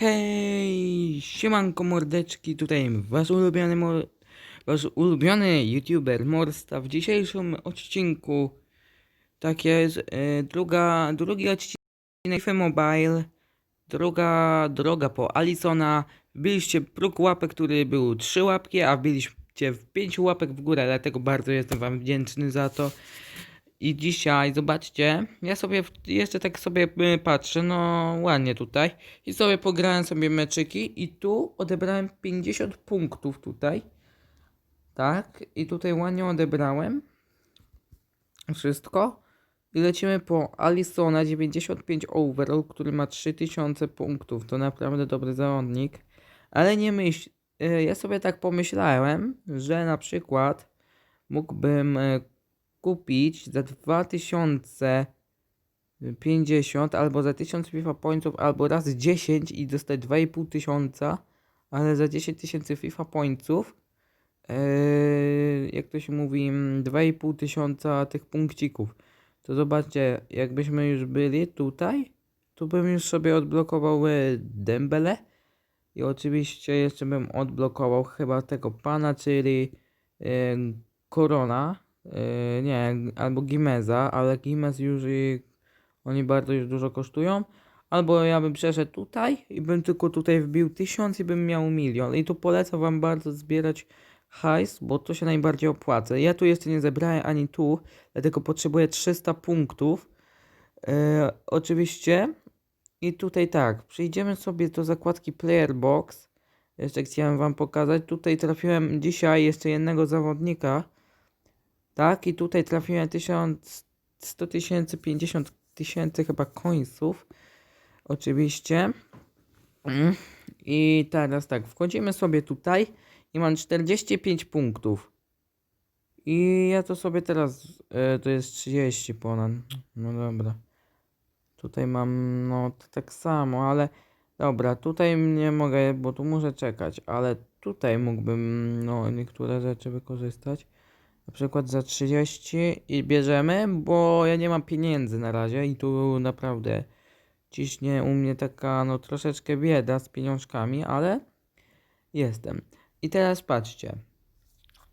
Hej, siemanko mordeczki, tutaj wasz ulubiony, mor- wasz ulubiony youtuber Morsta. W dzisiejszym odcinku, tak jest, e, druga, drugi odcinek Mobile, druga droga po Alisona. Wbiliście próg łapek, który był 3 łapki, a wbiliście w 5 łapek w górę, dlatego bardzo jestem wam wdzięczny za to. I dzisiaj, zobaczcie, ja sobie jeszcze tak sobie y, patrzę, no ładnie tutaj. I sobie pograłem sobie meczyki i tu odebrałem 50 punktów tutaj. Tak, i tutaj ładnie odebrałem wszystko. I lecimy po Alisona 95 overall, który ma 3000 punktów. To naprawdę dobry zawodnik. Ale nie myśl, y, ja sobie tak pomyślałem, że na przykład mógłbym y, kupić za 2050 albo za 1000 FIFA pointsów albo raz 10 i dostać 2,5 tysiąca, ale za 10 tysięcy FIFA pointsów yy, jak to się mówi mm, 2,5 tysiąca tych punkcików. To zobaczcie, jakbyśmy już byli tutaj, to bym już sobie odblokował e, Dembele i oczywiście jeszcze bym odblokował chyba tego pana, czyli e, Korona. Yy, nie, albo Gimeza, ale Gimez już i oni bardzo już dużo kosztują. Albo ja bym przeszedł tutaj i bym tylko tutaj wbił tysiąc i bym miał milion. I tu polecam wam bardzo zbierać hajs, bo to się najbardziej opłaca. Ja tu jeszcze nie zebrałem ani tu, dlatego potrzebuję 300 punktów. Yy, oczywiście. I tutaj tak, przejdziemy sobie do zakładki Player Box. Jeszcze chciałem wam pokazać. Tutaj trafiłem dzisiaj jeszcze jednego zawodnika. Tak, i tutaj trafiłem 1100 tysięcy, 50 tysięcy chyba końców. Oczywiście. Mm. I teraz tak, wchodzimy sobie tutaj i mam 45 punktów. I ja to sobie teraz, e, to jest 30 ponad. No dobra. Tutaj mam, no tak samo, ale dobra, tutaj nie mogę, bo tu muszę czekać, ale tutaj mógłbym, no, niektóre rzeczy wykorzystać. Na przykład za 30 i bierzemy, bo ja nie mam pieniędzy na razie i tu naprawdę ciśnie u mnie taka no troszeczkę bieda z pieniążkami, ale jestem. I teraz patrzcie.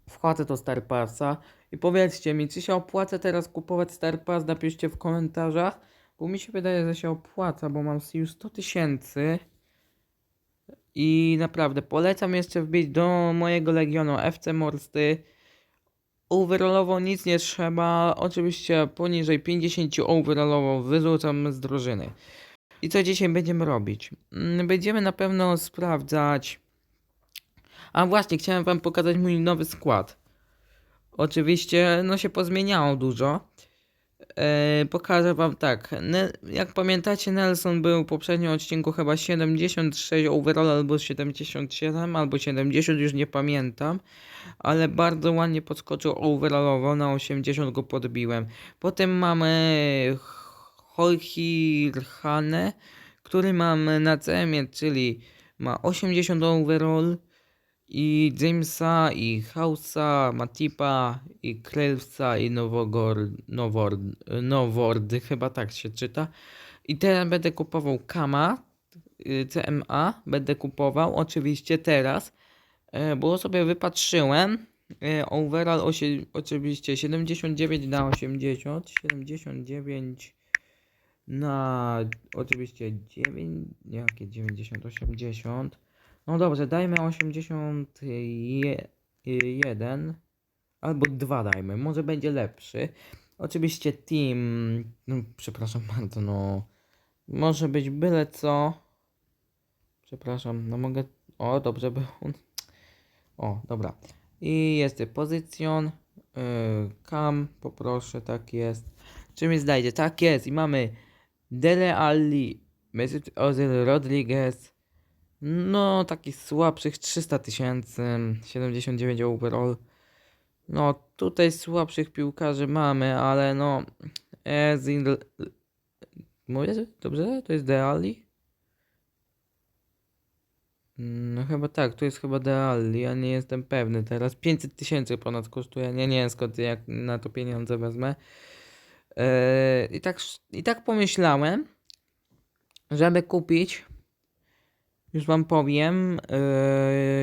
Wchodzę do Star Passa i powiedzcie mi, czy się opłaca teraz kupować Star Pass? Napiszcie w komentarzach, bo mi się wydaje, że się opłaca, bo mam już 100 tysięcy. I naprawdę polecam jeszcze wbić do mojego legionu FC Morsty. Overallowo nic nie trzeba. Oczywiście poniżej 50 overallowo wyrzucam z drużyny. I co dzisiaj będziemy robić? Mm, Będziemy na pewno sprawdzać. A właśnie, chciałem wam pokazać mój nowy skład. Oczywiście, no się pozmieniało dużo. E, pokażę wam tak. Jak pamiętacie, Nelson był w poprzednim odcinku chyba 76 overall, albo 77, albo 70, już nie pamiętam. Ale bardzo ładnie podskoczył overallowo, na 80 go podbiłem. Potem mamy Holhirhane, który mam na CM, czyli ma 80 overall. I Jamesa, i Hausa, Matipa, i Krelsa, i Nowogor, Noword, Noword, chyba tak się czyta. I teraz będę kupował Kama, y, CMA, będę kupował oczywiście teraz, e, bo sobie wypatrzyłem. e, Overall osie, oczywiście 79 na 80, 79 na oczywiście 9, jakie 90, 80. No dobrze, dajmy 81 albo 2 dajmy, może będzie lepszy. Oczywiście team, no przepraszam bardzo, no może być byle co. Przepraszam, no mogę, o dobrze był. O, dobra. I jest pozycjon, yy, cam, poproszę, tak jest. Czy mi znajdzie? Tak jest i mamy Dele Alli, Mesut Ozil Rodriguez, no, takich słabszych 300 tysięcy, 79 overall. No, tutaj słabszych piłkarzy mamy, ale no. Ezil. Mówię dobrze? To jest Deali? No chyba tak, to jest chyba Deali, ja nie jestem pewny teraz. 500 tysięcy ponad kosztuje, nie, nie wiem skąd jak na to pieniądze wezmę. Eee, i, tak, I tak pomyślałem, żeby kupić Już wam powiem,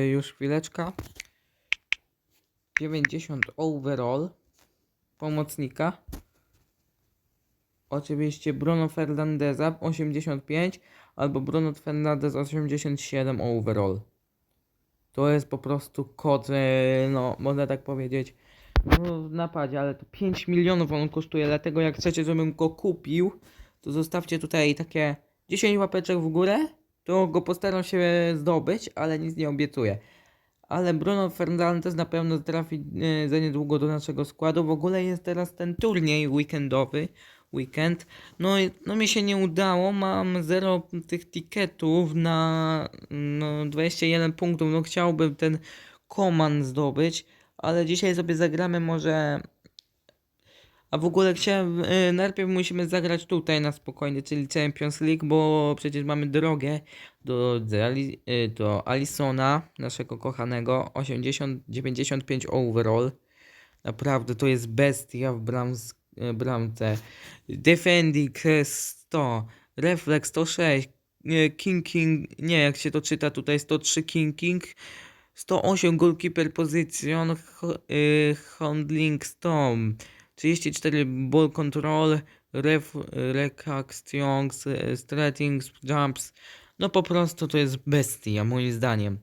yy, już chwileczka. 90 overall pomocnika. Oczywiście Bruno Fernandeza 85 albo Bruno Fernandez 87 overall. To jest po prostu kod, e, no można tak powiedzieć, no, w napadzie, ale to 5 milionów on kosztuje, dlatego jak chcecie, żebym go kupił, to zostawcie tutaj takie 10 łapeczek w górę, to go postaram się zdobyć, ale nic nie obiecuję. Ale Bruno Fernandes na pewno trafi e, za niedługo do naszego składu. W ogóle jest teraz ten turniej weekendowy. Weekend. No, no mi się nie udało. Mam 0 tych tiketów na no, 21 punktów. No chciałbym ten koman zdobyć, ale dzisiaj sobie zagramy może. A w ogóle chciałem. e, najpierw musimy zagrać tutaj na spokojnie, czyli Champions League, bo przecież mamy drogę do, y, do Alisona, naszego kochanego, 80, 95 overall. Naprawdę to jest bestia w brams, y, bramce. Defending y, 100, Reflex 106, y, King King, nie jak się to czyta tutaj, 103 King King, 108 goalkeeper position, y, handling 100, 34 ball control, ref, reactions, stretchings, jumps, no po prostu to jest bestia, moim zdaniem.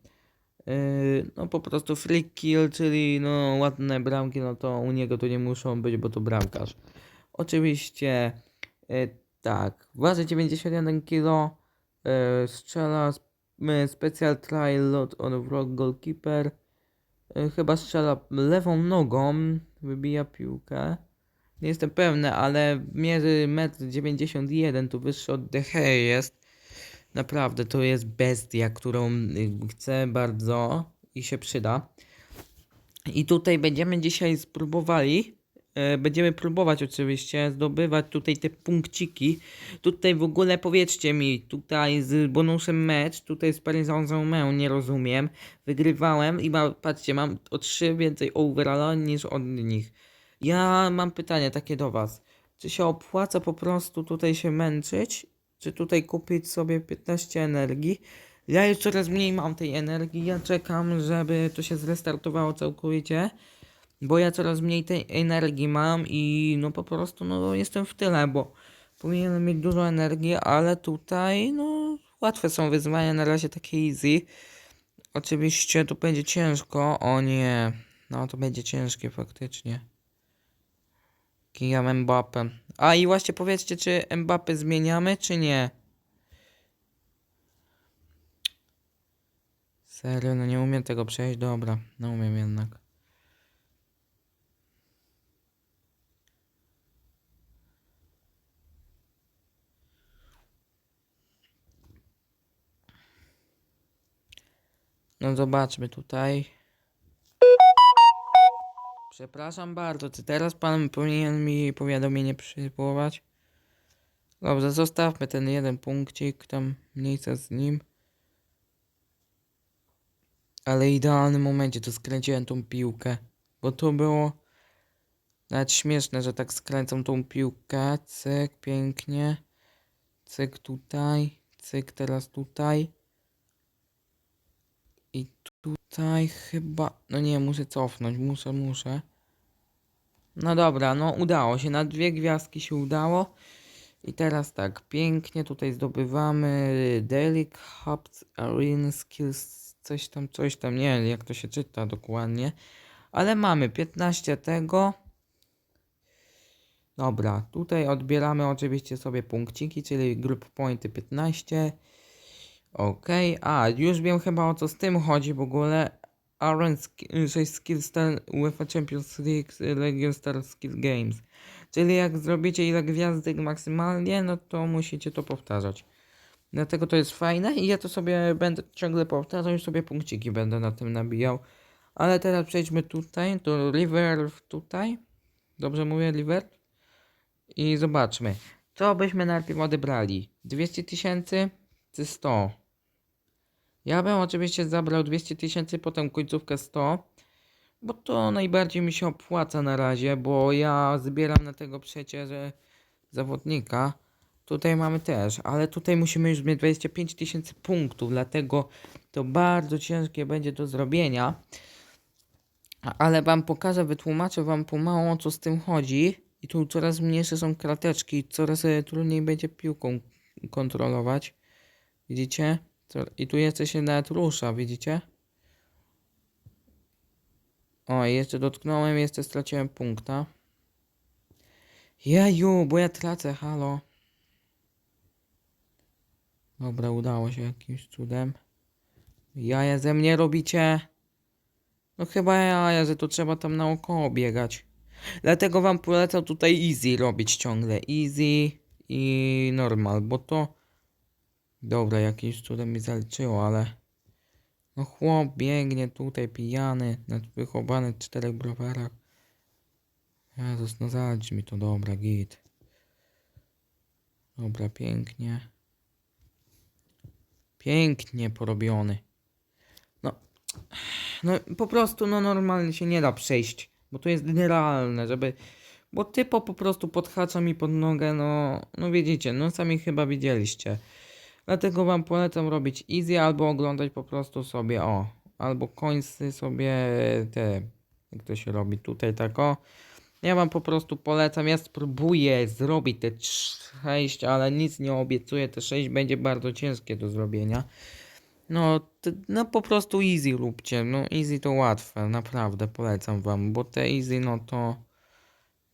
Yy, no po prostu free kill, czyli no ładne bramki, no to u niego to nie muszą być, bo to bramkarz. Oczywiście, yy, tak, waży 91 kg, yy, strzela sp- special try lot on wrong goalkeeper, chyba strzela lewą nogą, wybija piłkę. Nie jestem pewny, ale mierzy 1,91 m, tu wyższy od De Gea jest. Naprawdę, to jest bestia, którą y, chcę bardzo i się przyda. I tutaj będziemy dzisiaj spróbowali, będziemy próbować oczywiście zdobywać tutaj te punkciki. Tutaj w ogóle powiedzcie mi, tutaj z bonusem mecz, tutaj z Paris Saint-Germain, nie rozumiem. Wygrywałem i ma, patrzcie, mam o 3 więcej overalla niż od nich. Ja mam pytanie takie do was. Czy się opłaca po prostu tutaj się męczyć? Czy tutaj kupić sobie 15 energii? Ja już coraz mniej mam tej energii. Ja czekam, żeby to się zrestartowało całkowicie. Bo ja coraz mniej tej energii mam i no po prostu no jestem w tyle, bo powinienem mieć dużo energii, ale tutaj no łatwe są wyzwania, na razie takie easy. Oczywiście tu będzie ciężko, o nie, no to będzie ciężkie faktycznie. Kijam Mbappé. A i właśnie powiedzcie, czy Mbappé zmieniamy, czy nie? Serio, no nie umiem tego przejść, dobra, no umiem jednak. No zobaczmy tutaj. Przepraszam bardzo, czy teraz pan powinien mi powiadomienie przywołać? Dobrze, zostawmy ten jeden punkcik, tam mniejsza z nim. Ale idealnym momencie to skręciłem tą piłkę, bo to było nawet śmieszne, że tak skręcam tą piłkę. Cyk, pięknie. Cyk tutaj, cyk teraz tutaj. Tutaj chyba, no nie, muszę cofnąć, muszę, muszę. No dobra, no udało się, na dwie gwiazdki się udało. I teraz tak, pięknie tutaj zdobywamy Delic Hubs Arena Skills, coś tam, coś tam, nie wiem jak to się czyta dokładnie. Ale mamy 15 tego. Dobra, tutaj odbieramy oczywiście sobie punkciki, czyli group pointy 15. Okej, a już wiem chyba o co z tym chodzi w ogóle. Aaron 6 Skill Star UEFA Champions League Legion Star Skill Games. Czyli jak zrobicie ile gwiazdek maksymalnie, no to musicie to powtarzać. Dlatego to jest fajne i ja to sobie będę ciągle powtarzał, już sobie punkciki będę na tym nabijał. Ale teraz przejdźmy tutaj, do River tutaj. Dobrze mówię, River? I zobaczmy, co byśmy najpierw odebrali. 200 tysięcy czy 100? Ja bym oczywiście zabrał 200 tysięcy, potem końcówkę 100, bo to najbardziej mi się opłaca na razie, bo ja zbieram na tego przecież e, zawodnika. Tutaj mamy też, ale tutaj musimy już mieć 25 tysięcy punktów, dlatego to bardzo ciężkie będzie do zrobienia. Ale wam pokażę, wytłumaczę wam pomału o co z tym chodzi. I tu coraz mniejsze są krateczki, coraz e, trudniej będzie piłką kontrolować. Widzicie? I tu jeszcze się nawet rusza, widzicie? O, jeszcze dotknąłem, jeszcze straciłem punkta. Jeju, bo ja tracę, halo. Dobra, udało się jakimś cudem. Jaja ze mnie robicie? No chyba jaja, że to trzeba tam naokoło biegać. Dlatego wam polecam tutaj easy robić ciągle. Easy i normal, bo to... Dobra, jakimś cudem mi zaliczyło, ale... No chłop biegnie tutaj pijany, wychowany w czterech browarach. Jezus, no zalicz mi to, dobra, git. Dobra, pięknie. Pięknie porobiony. No, no po prostu, no normalnie się nie da przejść, bo to jest nierealne, żeby... Bo typo po prostu podhacza mi pod nogę, no, no widzicie, no sami chyba widzieliście. Dlatego wam polecam robić easy albo oglądać po prostu sobie, o, albo końcy sobie te, jak to się robi tutaj tak, o. Ja wam po prostu polecam, ja spróbuję zrobić te 6, ale nic nie obiecuję, te 6 będzie bardzo ciężkie do zrobienia. No, t- no po prostu easy róbcie, no easy to łatwe, naprawdę polecam wam, bo te easy no to...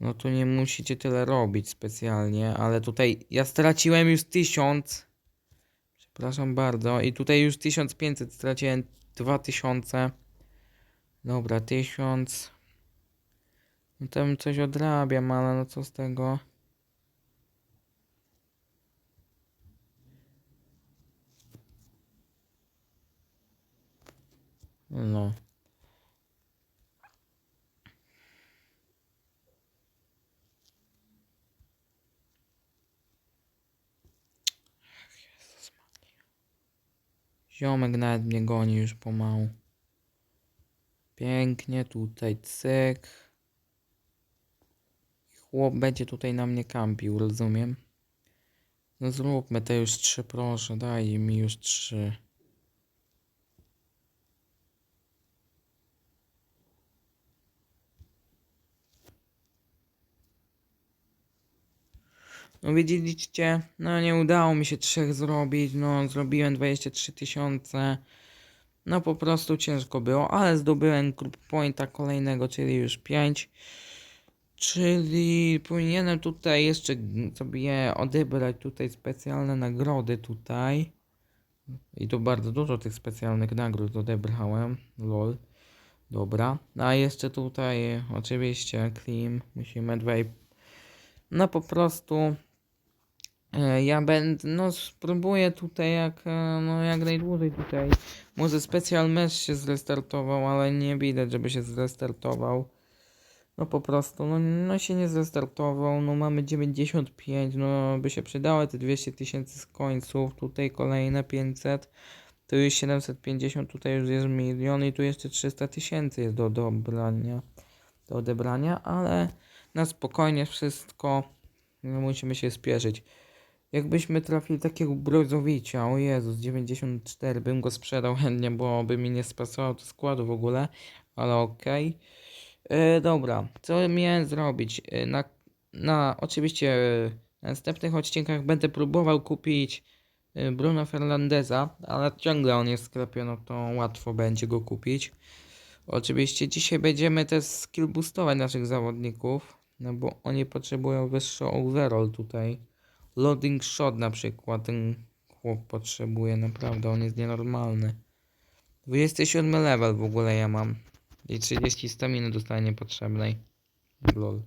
No to nie musicie tyle robić specjalnie, ale tutaj ja straciłem już 1000. Przepraszam bardzo. I tutaj już 1500 straciłem 2000. Dobra, 1000. No tam coś odrabiam, ale no co z tego? No. Ziomek nawet mnie goni już pomału. Pięknie tutaj, cyk. Chłop będzie tutaj na mnie kampił, rozumiem? No zróbmy te już trzy, proszę, daj mi już trzy. No widzieliście, no nie udało mi się trzech zrobić, no zrobiłem 23 tysiące. No po prostu ciężko było, ale zdobyłem group pointa kolejnego, czyli już 5. Czyli powinienem tutaj jeszcze sobie odebrać tutaj specjalne nagrody tutaj. I to bardzo dużo tych specjalnych nagród odebrałem. Lol. Dobra. A jeszcze tutaj oczywiście Klim. Musimy dwa i- No po prostu ja będę, no spróbuję tutaj jak, e, no jak najdłużej tutaj. Może specjal mecz się zrestartował, ale nie widać, żeby się zrestartował. No po prostu, no, no się nie zrestartował, no mamy 95, no by się przydały te 200 tysięcy z końców, tutaj kolejne 500, tu już 750, tutaj już jest milion i tu jeszcze 300 tysięcy jest do odebrania, do odebrania, ale na spokojnie wszystko, no musimy się spieszyć. Jakbyśmy trafili takiego Brozowicza, o Jezus, 94, bym go sprzedał chętnie, bo by mi nie spasował do składu w ogóle, ale okej. E, dobra, co miałem zrobić? E, na, na oczywiście e, na następnych odcinkach będę próbował kupić e, Bruno Fernandeza, ale ciągle on jest w sklepie, no to łatwo będzie go kupić. Oczywiście dzisiaj będziemy też skill boostować naszych zawodników, no bo oni potrzebują wyższy overall tutaj. Loading shot na przykład ten chłop potrzebuje, naprawdę on jest nienormalny. 27 level w ogóle ja mam. I 30 staminy dostanie niepotrzebnej. Lol.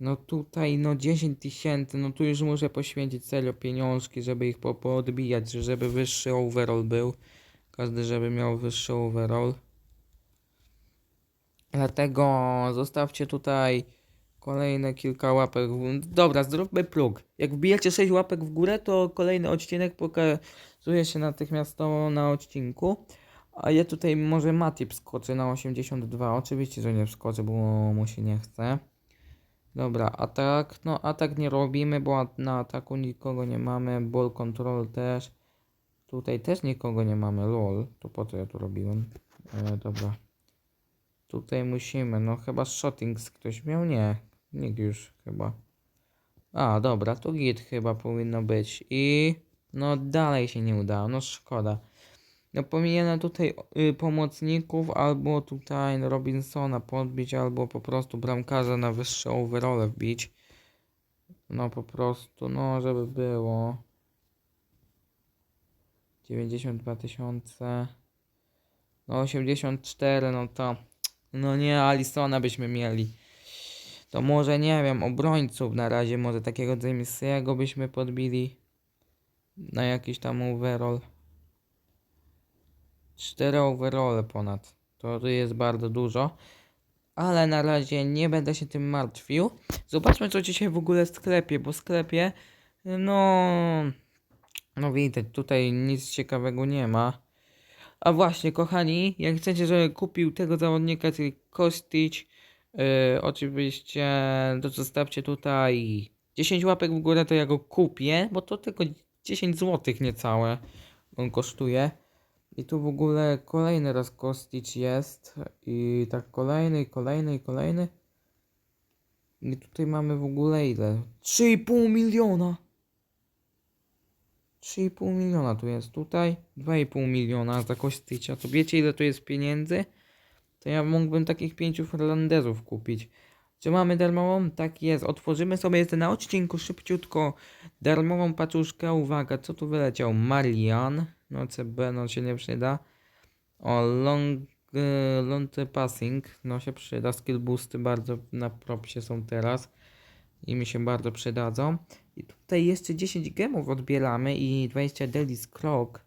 No tutaj, no 10 tysięcy, no tu już muszę poświęcić serio pieniążki, żeby ich po, poodbijać, żeby wyższy overall był. Każdy, żeby miał wyższy overall. Dlatego zostawcie tutaj kolejne kilka łapek. Dobra, zróbmy próg. Jak wbijecie 6 łapek w górę, to kolejny odcinek pokazuje się natychmiastowo na odcinku. A ja tutaj może Matip skoczę na 82. Oczywiście, że nie wskoczę, bo mu się nie chce. Dobra, atak. No, atak nie robimy, bo na ataku nikogo nie mamy. Ball control też. Tutaj też nikogo nie mamy. Lol. To po co ja tu robiłem? E, dobra. Tutaj musimy. No, chyba shottings ktoś miał? Nie. Nikt już chyba. A, dobra, to git chyba powinno być. I. No, dalej się nie udało. No, szkoda. No, powinienem tutaj y, pomocników albo tutaj Robinsona podbić, albo po prostu bramkarza na wyższe overole wbić. No po prostu, no żeby było. 92 tysiące. No 84, no to. No nie, Alisona byśmy mieli. To może nie wiem, obrońców na razie, może takiego Jamesiego byśmy podbili. Na jakiś tam overall. 4 overole ponad. To jest bardzo dużo. Ale na razie nie będę się tym martwił. Zobaczmy co dzisiaj w ogóle w sklepie, bo w sklepie no no widać, tutaj nic ciekawego nie ma. A właśnie, kochani, jak chcecie, żebym kupił tego zawodnika, czyli Kostic, yy, oczywiście zostawcie tutaj 10 łapek w górę, to ja go kupię, bo to tylko 10 zł niecałe on kosztuje. I tu w ogóle kolejny raz Kostic jest. I tak kolejny, kolejny, kolejny. I tutaj mamy w ogóle ile? 3,5 miliona! 3,5 miliona tu jest. Tutaj 2,5 miliona za Kosticia. To wiecie ile to jest pieniędzy? To ja mógłbym takich pięciu Fernandezów kupić. Czy mamy darmową? Tak jest. Otworzymy sobie jeszcze na odcinku szybciutko darmową paczuszkę. Uwaga, co tu wyleciał? Marian. No CB, no się nie przyda. O, long, y, long passing. No się przyda. Skill boosty bardzo na propsie są teraz. I mi się bardzo przydadzą. I tutaj jeszcze 10 gemów odbieramy i 20 daily clock.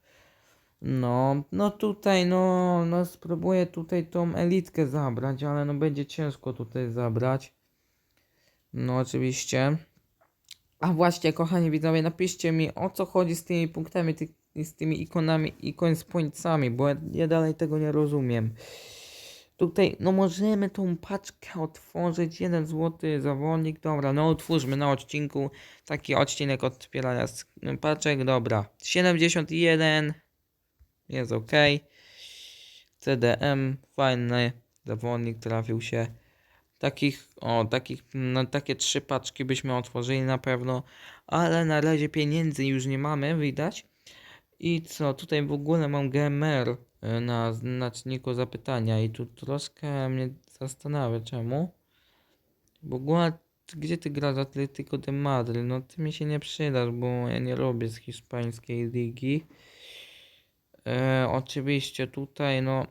No, no tutaj, no, no spróbuję tutaj tą elitkę zabrać, ale no będzie ciężko tutaj zabrać. No oczywiście. A właśnie, kochani widzowie, napiszcie mi o co chodzi z tymi punktami, ty, z tymi ikonami, ikon z pońcami, bo ja, ja dalej tego nie rozumiem. Tutaj, no możemy tą paczkę otworzyć, jeden złoty zawodnik, dobra, no otwórzmy na odcinku taki odcinek otwierania paczek, dobra, 71, jest ok, CDM, fajny zawodnik trafił się, takich, o, takich, no takie trzy paczki byśmy otworzyli na pewno, ale na razie pieniędzy już nie mamy, widać, i co, tutaj w ogóle mam GMR y, na znaczniku zapytania i tu troszkę mnie zastanawia czemu. W ogóle gdzie ty grasz Atletico de Madryt? No ty mi się nie przydasz, bo ja nie robię z hiszpańskiej ligi. E, oczywiście tutaj no,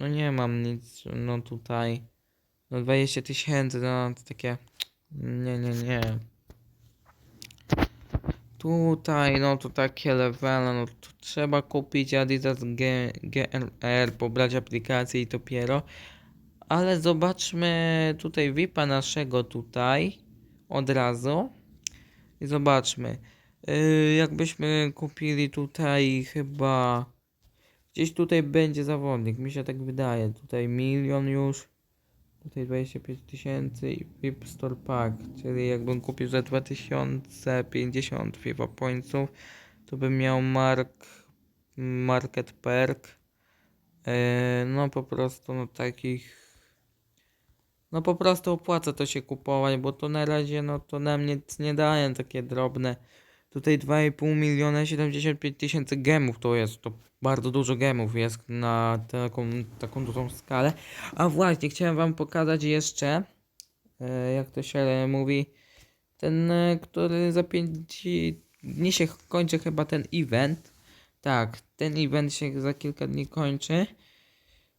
no nie mam nic, no tutaj no 20 tysięcy, no to takie nie, nie, nie. Tutaj, no to takie levele, no to trzeba kupić Adidas G, GRR, pobrać aplikację i dopiero. Ale zobaczmy tutaj VIPa naszego tutaj od razu. I zobaczmy. Yy, jakbyśmy kupili tutaj chyba gdzieś tutaj będzie zawodnik, mi się tak wydaje. Tutaj milion już. Tutaj 25 tysięcy i VIP Store Pack, czyli jakbym kupił za 2050 FIFA Pointsów, to bym miał mark, Market Perk. Yy, no po prostu no takich no po prostu opłaca to się kupować, bo to na razie no to nam nic nie daje takie drobne. Tutaj 2,5 miliona 75 tysięcy gemów to jest, to bardzo dużo gemów jest na taką, taką dużą skalę. A właśnie, chciałem wam pokazać jeszcze, e, jak to się mówi, ten, e, który za 5 dni się kończy chyba ten event. Tak, ten event się za kilka dni kończy.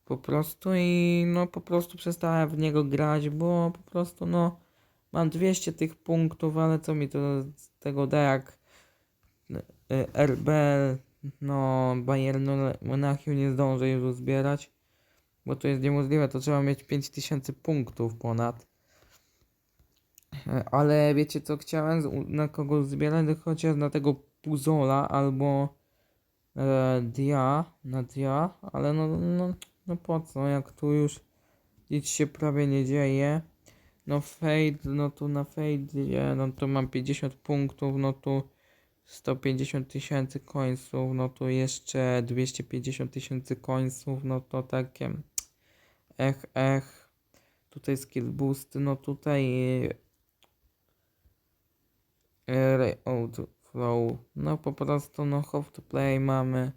Po prostu i no po prostu przestałem w niego grać, bo po prostu no mam 200 tych punktów, ale co mi to z tego da jak e, RB, no Bayern Monachium nie zdążę już uzbierać, bo to jest niemożliwe, to trzeba mieć 5000 punktów ponad. E, Ale wiecie co chciałem na kogo zbierać, to chociaż na tego Puzola albo e, Dia, na Dia, ale no, no, no po co, jak tu już nic się prawie nie dzieje. No fade, no tu na fade, no to mam 50 punktów, no tu 150 tysięcy końców, no tu jeszcze 250 tysięcy końców, no to takie ech, ech. Tutaj skill boost, no tutaj e, Ray Flow, no po prostu no how to play mamy.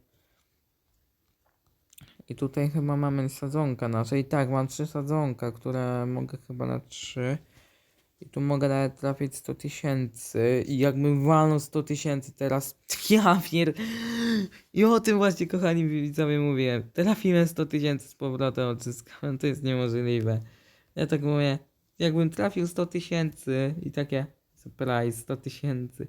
I tutaj chyba mamy sadzonka nasze. I tak, mam trzy sadzonka, które mogę chyba na trzy. I tu mogę nawet trafić 100 tysięcy. I jakbym walnął 100 tysięcy teraz. Ja pier... I o tym właśnie, kochani widzowie, mówiłem. Trafimy 100 tysięcy z powrotem odzyskałem. To jest niemożliwe. Ja tak mówię. Jakbym trafił 100 tysięcy i takie. Surprise, 100 tysięcy.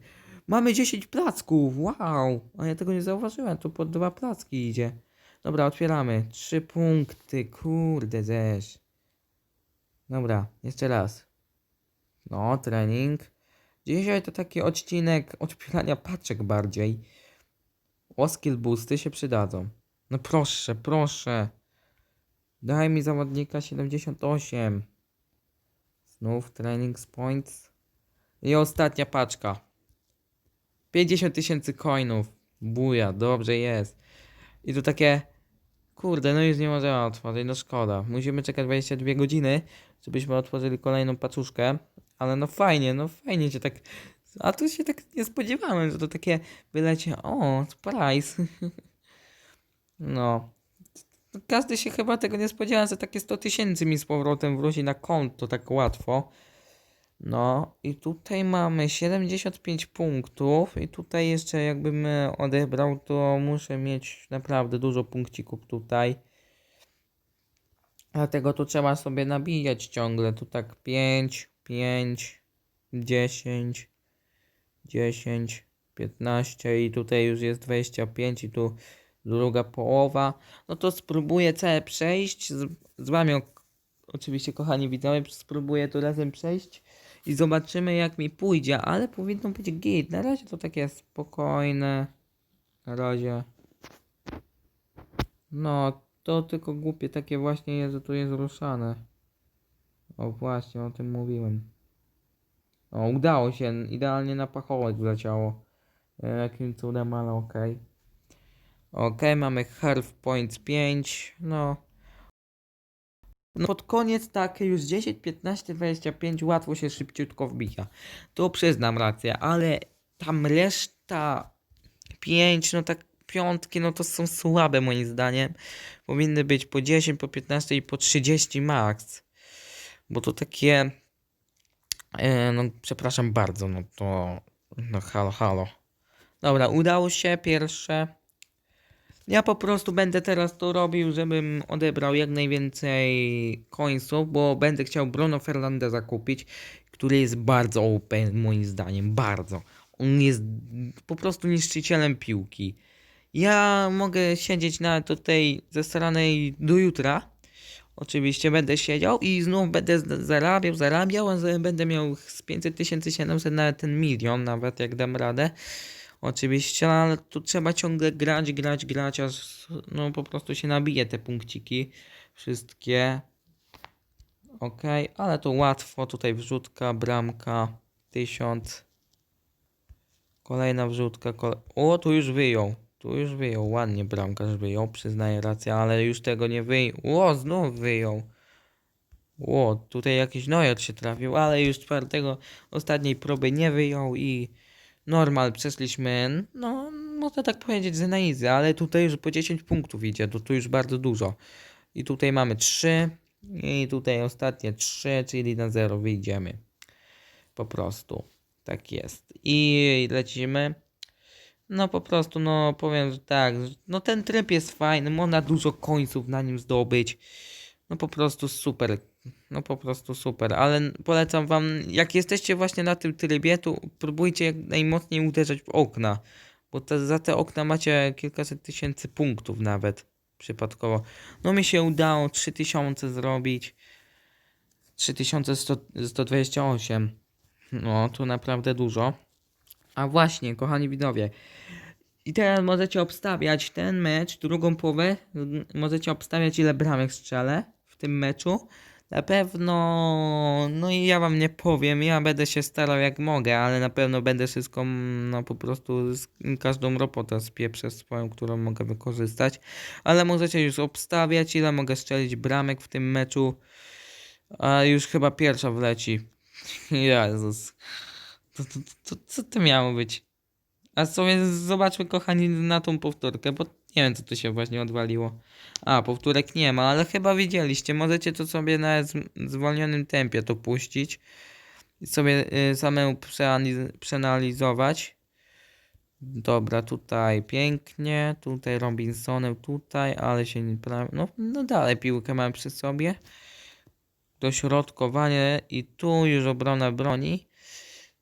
Mamy 10 placków, wow! A ja tego nie zauważyłem, tu po dwa placki idzie. Dobra, otwieramy. Trzy punkty, kurde zesz. Dobra, jeszcze raz. No, trening. Dzisiaj to taki odcinek otwierania paczek bardziej. O skill boosty się przydadzą. No proszę, proszę. Daj mi zawodnika 78. Znów training points. I ostatnia paczka. 50 tysięcy coinów. Buja, dobrze jest. I tu takie. Kurde, no już nie możemy otworzyć, no szkoda. Musimy czekać 22 godziny, żebyśmy otworzyli kolejną paczuszkę. Ale no fajnie, no fajnie się tak. A tu się tak nie spodziewałem, że to takie wylecie. O, surprise. No. Każdy się chyba tego nie spodziewał, że takie 100 tysięcy mi z powrotem wróci na konto tak łatwo. No i tutaj mamy 75 punktów i tutaj jeszcze jakbym odebrał, to muszę mieć naprawdę dużo punkcików tutaj. Dlatego tu trzeba sobie nabijać ciągle. Tu tak 5, 5, 10, 10, 15 i tutaj już jest 25 i tu druga połowa. No to spróbuję całe przejść. Z, wami oczywiście kochani widzowie, spróbuję to razem przejść i zobaczymy jak mi pójdzie, ale powinno być git. Na razie to takie spokojne. Na razie. No, to tylko głupie takie właśnie jest, że tu jest ruszane. O właśnie, o tym mówiłem. O, udało się, idealnie na pachołek wleciało. Jakim cudem, ale okej. Okej, mamy Health Points 5, no. No pod koniec takie już 10, 15, 25 łatwo się szybciutko wbija. To przyznam rację, ale tam reszta 5, no tak piątki, no to są słabe moim zdaniem. Powinny być po 10, po 15 i po 30 max. Bo to takie, e, no przepraszam bardzo, no to, no halo, halo. Dobra, udało się pierwsze. Ja po prostu będę teraz to robił, żebym odebrał jak najwięcej końców, bo będę chciał Bruno Fernandeza kupić, który jest bardzo OP moim zdaniem, bardzo. On jest po prostu niszczycielem piłki. Ja mogę siedzieć na tutaj ze strony do jutra. Oczywiście będę siedział i znów będę zarabiał, zarabiał, a będę miał z 500 tysięcy, 700, nawet ten milion, nawet jak dam radę. Oczywiście, ale tu trzeba ciągle grać, grać, grać, aż no po prostu się nabije te punkciki. Wszystkie. Ok, ale to łatwo. Tutaj wrzutka, bramka, 1000. Kolejna wrzutka. Kole... O, tu już wyjął. Tu już wyjął. Ładnie bramkarz wyjął, przyznaję rację, ale już tego nie wyjął. O, znów wyjął. O, tutaj jakiś Neuer się trafił, ale już czwartego, ostatniej próby nie wyjął i normal przeszliśmy, no można tak powiedzieć, na easy, ale tutaj już po 10 punktów idzie, to tu już bardzo dużo. I tutaj mamy 3 i tutaj ostatnie 3, czyli na 0 wyjdziemy. Po prostu. Tak jest. I lecimy. No po prostu, no powiem, że tak, no ten tryb jest fajny, można dużo końców na nim zdobyć. No po prostu super. No po prostu super, ale polecam wam, jak jesteście właśnie na tym trybie, to próbujcie jak najmocniej uderzać w okna, bo te, za te okna macie kilkaset tysięcy punktów nawet przypadkowo. No mi się udało 3000 zrobić, 3128, no to naprawdę dużo. A właśnie, kochani widzowie, i teraz możecie obstawiać ten mecz, drugą połowę, możecie obstawiać ile bramek strzelę w tym meczu. Na pewno, no i ja wam nie powiem, ja będę się starał jak mogę, ale na pewno będę wszystko, no po prostu każdą robotę spieprzę swoją, którą mogę wykorzystać. Ale możecie już obstawiać, ile mogę strzelić bramek w tym meczu. A już chyba pierwsza wleci. Jezus. To, to, to, co to miało być? A sobie zobaczmy, kochani, na tą powtórkę, bo nie wiem, co tu się właśnie odwaliło. A, powtórek nie ma, ale chyba widzieliście. Możecie to sobie na zwolnionym tempie to puścić sobie y, samemu przeanaliz- przeanalizować. Dobra, tutaj pięknie, tutaj Robinsonem, tutaj, ale się nie prawie. No, no dalej piłkę mam przy sobie. Dośrodkowanie i tu już obrona broni.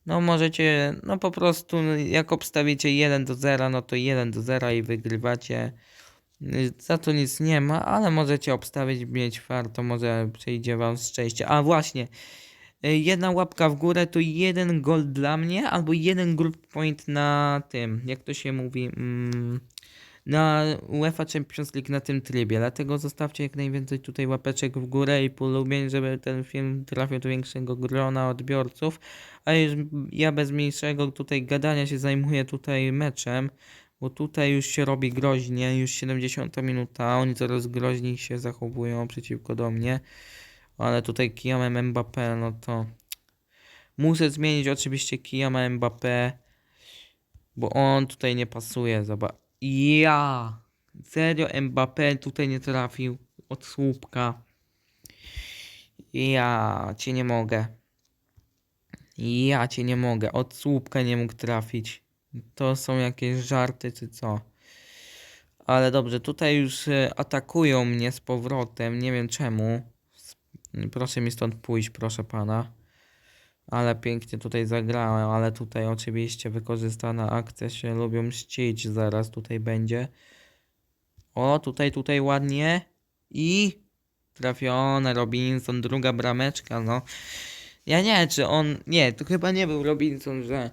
No możecie, no po prostu jak obstawicie 1 do 0, no to 1 do 0 i wygrywacie. Za to nic nie ma, ale możecie obstawić, mieć farto, może przyjdzie wam szczęście. A właśnie, jedna łapka w górę to jeden gol dla mnie, albo jeden group point na tym, jak to się mówi, mm, na UEFA Champions League na tym trybie. Dlatego zostawcie jak najwięcej tutaj łapeczek w górę i polubień, żeby ten film trafił do większego grona odbiorców. A już ja bez mniejszego tutaj gadania się zajmuję tutaj meczem. Bo tutaj już się robi groźnie, już 70 minuta, oni coraz groźniej się zachowują przeciwko do mnie. Ale tutaj kijamem Mbappé, no to muszę zmienić oczywiście kijama Mbappé, bo on tutaj nie pasuje, zobacz. Ja! Serio Mbappé tutaj nie trafił od słupka. Ja cię nie mogę. Ja cię nie mogę. Od słupka nie mógł trafić. To są jakieś żarty czy co? Ale dobrze, tutaj już e, atakują mnie z powrotem. Nie wiem czemu. Proszę mi stąd pójść, proszę pana. Ale pięknie tutaj zagrałem, ale tutaj oczywiście wykorzystana akcja się lubią mścić. Zaraz tutaj będzie. O, tutaj, tutaj ładnie. I trafione Robinson, druga brameczka, no. Ja nie czy on. Nie, to chyba nie był Robinson, że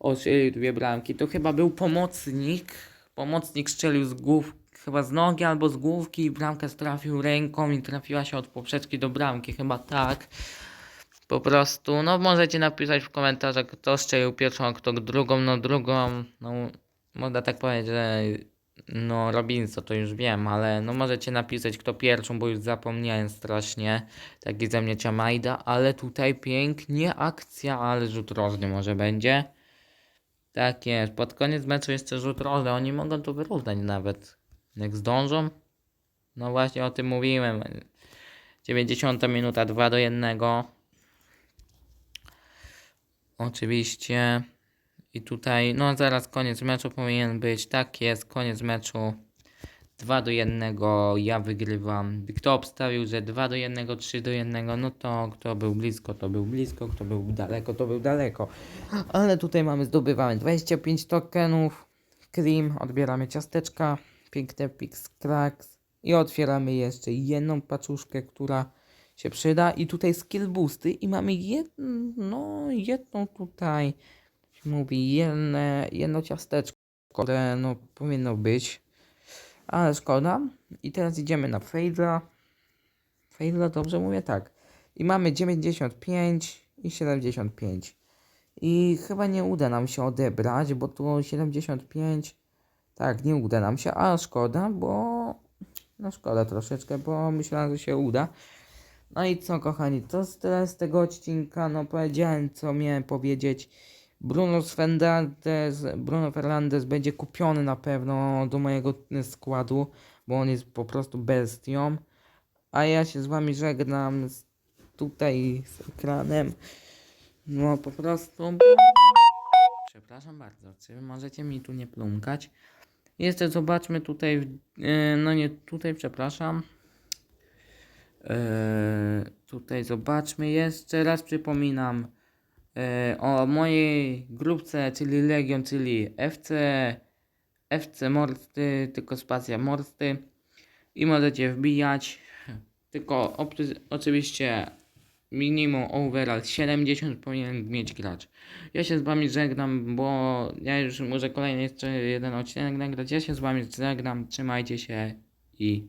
ostrzelił dwie bramki. To chyba był pomocnik. Pomocnik strzelił z głów, chyba z nogi albo z główki i bramkę trafił ręką i trafiła się od poprzeczki do bramki. Chyba tak. Po prostu, no możecie napisać w komentarzach, kto strzelił pierwszą, a kto drugą. No drugą, no można tak powiedzieć, że no Robinson to już wiem, ale no możecie napisać kto pierwszą, bo już zapomniałem strasznie. Taki ze mnie Ciamajda, ale tutaj pięknie akcja, ale rzut rożny może będzie. Tak jest, pod koniec meczu jeszcze rzut rożny, oni mogą to wyrównać nawet. Jak zdążą? No właśnie o tym mówiłem. 90 minuta 2 do 1. Oczywiście. I tutaj, no zaraz koniec meczu powinien być. Tak jest, koniec meczu. 2 do 1. Ja wygrywam. Kto obstawił, że 2 do 1, 3 do 1, no to kto był blisko, to był blisko, kto był daleko, to był daleko. Ale tutaj mamy, zdobywamy 25 tokenów. Cream, odbieramy ciasteczka. Piękne Pix Cracks. I otwieramy jeszcze jedną paczuszkę, która się przyda. I tutaj skill boosty. I mamy jedno, no, jedną tutaj, mówi, jedne, jedno ciasteczko, które no powinno być. Ale szkoda. I teraz idziemy na Fade'a. Fade'a, dobrze mówię? Tak. I mamy 95 i 75. I chyba nie uda nam się odebrać, bo tu 75. Tak, nie uda nam się, a szkoda, bo. No szkoda troszeczkę, bo myślałem, że się uda. No i co, kochani, to tyle z tego odcinka. No, powiedziałem, co miałem powiedzieć. Bruno Fernandes, Bruno Fernandes będzie kupiony na pewno do mojego składu, bo on jest po prostu bestią. A ja się z wami żegnam z, tutaj z ekranem. No po prostu. Przepraszam bardzo, czy możecie mi tu nie plumkać? Jeszcze zobaczmy tutaj, e, no nie tutaj, przepraszam. E, tutaj zobaczmy jeszcze raz przypominam e, o mojej grupce, czyli Legion, czyli FC FC Morsty, tylko spacja Morsty i możecie wbijać tylko oczywiście minimum overall 70 powinien mieć gracz. Ja się z wami żegnam, bo ja już może kolejny jeszcze jeden odcinek nagrać. Ja się z wami żegnam, trzymajcie się i